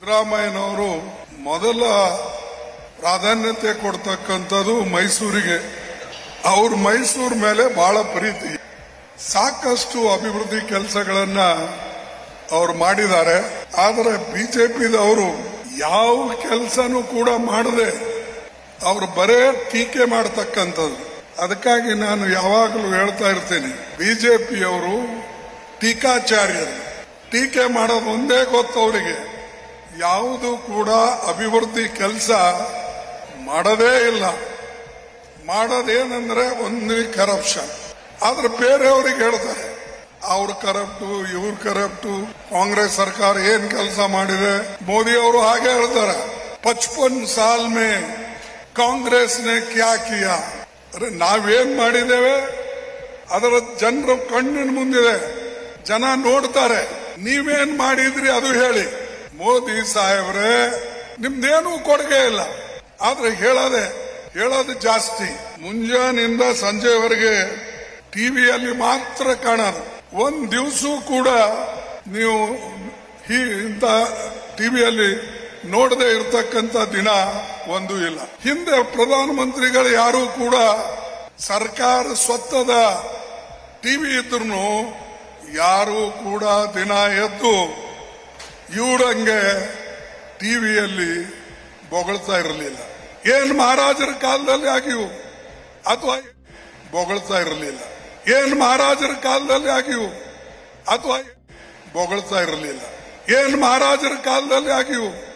ಸಿದ್ದರಾಮಯ್ಯನವರು ಮೊದಲ ಪ್ರಾಧಾನ್ಯತೆ ಕೊಡ್ತಕ್ಕಂಥದ್ದು ಮೈಸೂರಿಗೆ. ಅವ್ರ ಮೈಸೂರು ಮೇಲೆ ಬಹಳ ಪ್ರೀತಿ. ಸಾಕಷ್ಟು ಅಭಿವೃದ್ಧಿ ಕೆಲಸಗಳನ್ನ ಅವ್ರು ಮಾಡಿದ್ದಾರೆ. ಆದರೆ ಬಿಜೆಪಿದವರು ಯಾವ ಕೆಲಸನೂ ಕೂಡ ಮಾಡದೆ. ಅವರು ಬರೇ ಟೀಕೆ ಮಾಡತಕ್ಕಂಥದ್ದು. ಅದಕ್ಕಾಗಿ ನಾನು ಯಾವಾಗಲೂ ಹೇಳ್ತಾ ಇರ್ತೀನಿ, ಬಿಜೆಪಿಯವರು ಟೀಕಾಚಾರ್ಯರು. ಟೀಕೆ ಮಾಡೋದು ಒಂದೇ ಗೊತ್ತು ಅವರಿಗೆ. ಯಾವುದು ಕೂಡ ಅಭಿವೃದ್ಧಿ ಕೆಲಸ ಮಾಡದೇ ಇಲ್ಲ. ಮಾಡೋದೇನೆಂದ್ರೆ ಒಂದು ಕರಪ್ಷನ್ ಆದ್ರೆ ಬೇರೆಯವ್ರಿಗೆ ಹೇಳ್ತಾರೆ, ಅವ್ರು ಕರಪ್ಟು ಇವ್ರು ಕರಪ್ಟು ಕಾಂಗ್ರೆಸ್ ಸರ್ಕಾರ ಏನ್ ಕೆಲಸ ಮಾಡಿದೆ? ಮೋದಿ ಅವರು ಹಾಗೆ ಹೇಳ್ತಾರೆ, ಪಚ್ಪನ್ ಸಾಲ್ ಮೇ ಕಾಂಗ್ರೆಸ್ ನೇ ಕ್ಯಾ ಕಿಯಾ? ಅರೆ, ನಾವೇನ್ ಮಾಡಿದ್ದೇವೆ? ಅದರ ಜನರು ಕಣ್ಣಿನ ಮುಂದಿದೆ. ಜನ ನೋಡ್ತಾರೆ, ನೀವೇನ್ ಮಾಡಿದ್ರಿ ಅದು ಹೇಳಿ. ಮೋದಿ ಸಾಹೇಬ್ರೆ, ನಿಮ್ದೇನು ಕೊಡುಗೆ ಇಲ್ಲ. ಆದ್ರೆ ಹೇಳದೆ, ಹೇಳೋದು ಜಾಸ್ತಿ. ಮುಂಜಾನಿಂದ ಸಂಜೆವರೆಗೆ ಟಿವಿಯಲ್ಲಿ ಮಾತ್ರ ಕಾಣೋದು. ಒಂದ್ ದಿವಸ ಕೂಡ ನೀವು ಈ ಇಂತ ಟಿವಿಯಲ್ಲಿ ನೋಡದೆ ಇರತಕ್ಕಂತ ದಿನ ಒಂದು ಇಲ್ಲ. ಹಿಂದೆ ಪ್ರಧಾನಮಂತ್ರಿಗಳು ಯಾರು ಕೂಡ ಸರ್ಕಾರ ಸ್ವತ್ತದ ಟಿವಿ ಇದ್ರು ಯಾರು ಕೂಡ ದಿನ ಎದ್ದು ಇವರಂಗೆ ಟಿವಿಯಲ್ಲಿ ಬೊಗಳ್ತಾ ಇರಲಿಲ್ಲ. ಏನ್ ಮಹಾರಾಜರ ಕಾಲದಲ್ಲಿ ಆಗಿವು ಅಥವಾ ಬೊಗಳ್ತಾ ಇರಲಿಲ್ಲ. ಏನ್ ಮಹಾರಾಜರ ಕಾಲದಲ್ಲಿ ಆಗಿವು ಅಥವಾ ಬೊಗಳ್ತಾ ಇರಲಿಲ್ಲ. ಏನ್ ಮಹಾರಾಜರ ಕಾಲದಲ್ಲಿ ಆಗಿವು